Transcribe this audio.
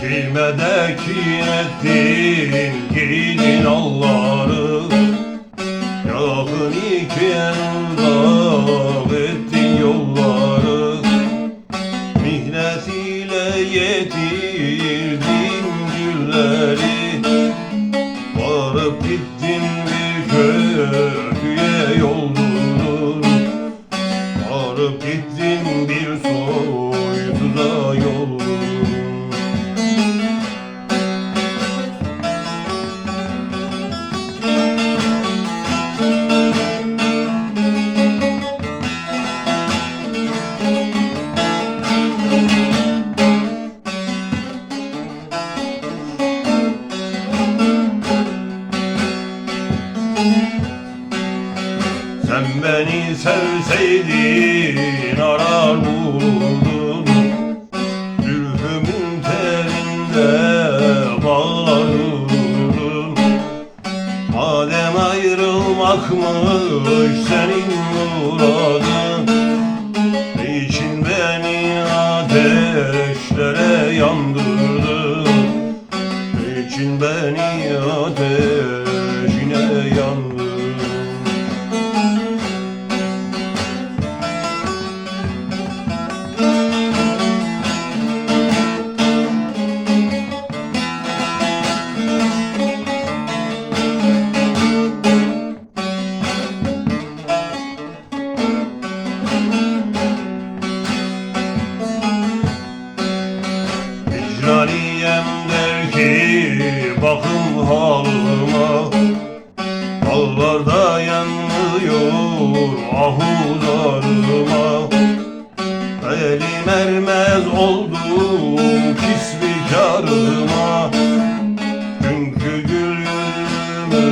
Girmedeki ettin giydin alları Yakın iken uzak ettin yolları Mihnet yetirdin gülleri Varıp gittin Sen beni sevseydin arar bulurdun Zülfümün telinde bağlanırdın Madem ayrılmakmış senin muradın Kraliyem der ki bakın halıma Dağlarda yanmıyor ahularıma Elim ermez oldum pis bir karıma Çünkü gül yüzümü